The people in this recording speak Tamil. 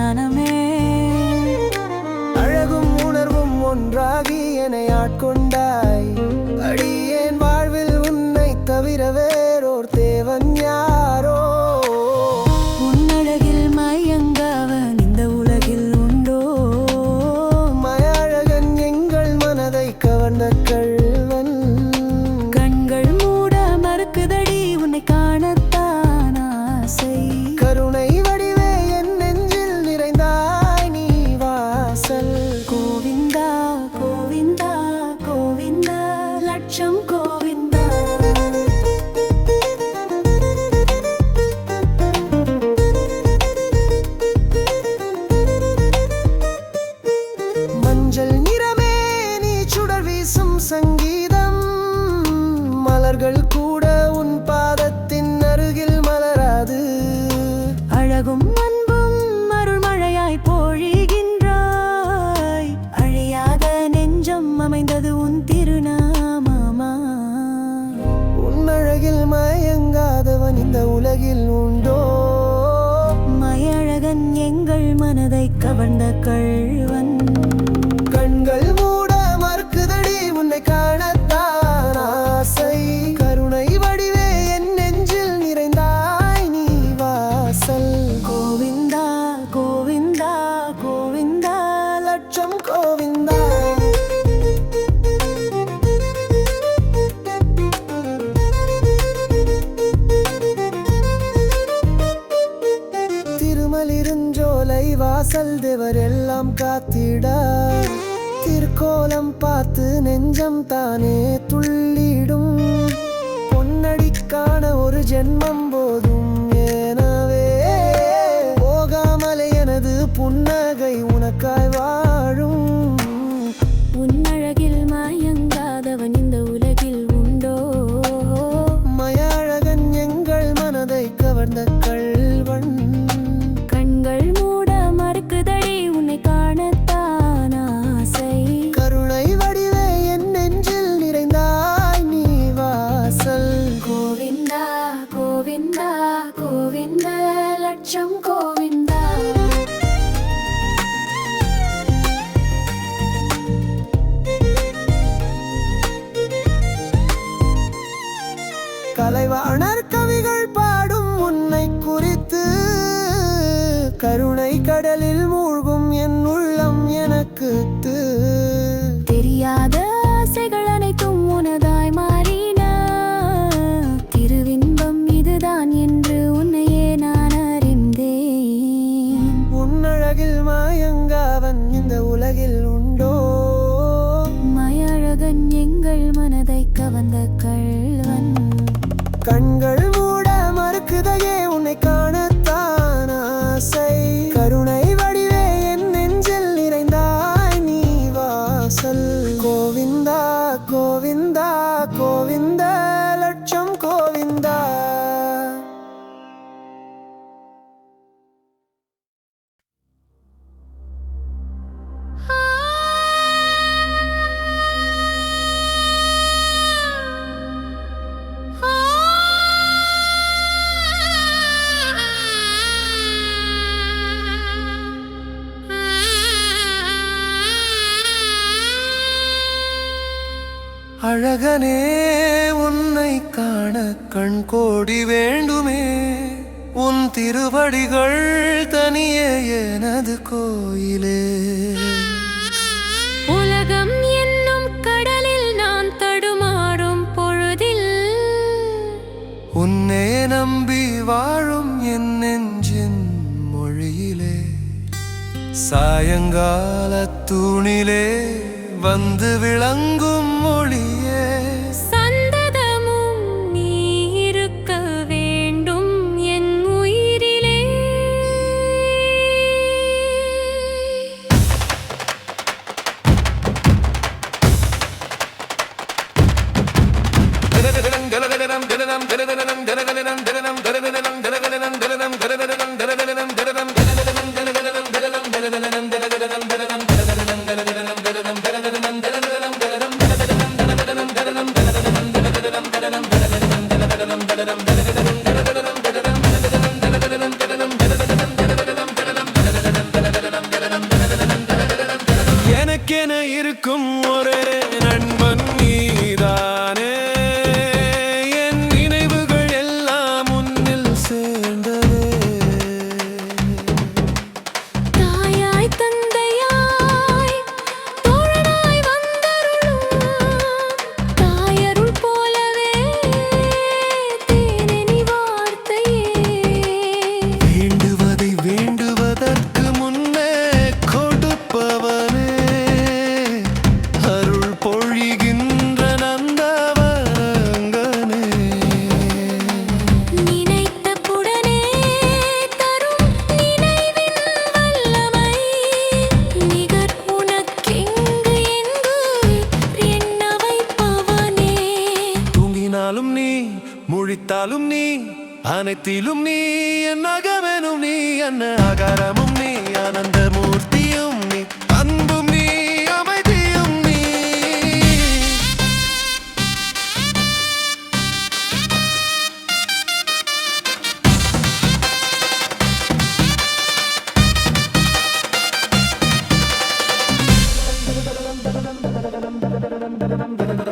ஞானமே. அழகும் உணர்வும் ஒன்றாகி என்னை ஆட்கொண்டாய். அடியே ലക്ഷം ഗോവിന്ദ നിറമേ നീ ചുടർ വീസും സംഗീതം. മലർകൾ இந்த உலகில் உண்டோ? மயழகன் எங்கள் மனதை கவர்ந்த கள்வன். கண்கள் மூட மறுக்குதடி உன்னை காணத்தான் காத்திட. திருக்கோலம் பார்த்து நெஞ்சம் தானே துள்ளிடும். பொன்னடிக்கான ஒரு ஜென்மம் போதும் எனவே. போகாமலே எனது புன்னகை உனக்காய் வாழும். உன்னழகில் மயங்காதவன் இந்த உலகில் உண்டோ? மயாழகன் எங்கள் மனதை கவர்ந்த கள்வன் லட்சம் கோவிந்தா கலைவாணர் கவிகள் பாடும் உன்னை குறித்து கருணை கடலில் மூழ்கும் உலகில் உண்டோ? மயழகன் எங்கள் மனதை கவர்ந்த கள்வன். கண்கள் அழகனே உன்னை காண கண் கோடி வேண்டுமே. உன் திருவடிகள் தனியே எனது கோயிலே. உலகம் என்னும் கடலில் நான் தடுமாறும் பொழுதில். உன்னே நம்பி வாழும் என் நெஞ்சின் மொழியிலே. சாயங்கால தூணிலே வந்து விளங்கும் மொழியே எனக்கென அனைத்திலும் நீ என் அகமெனும் நீ என்ன அகாரமும் நீ ஆனந்த மூர்த்தியும் நீ அன்பும் நீ அமைதியும் நீ. da da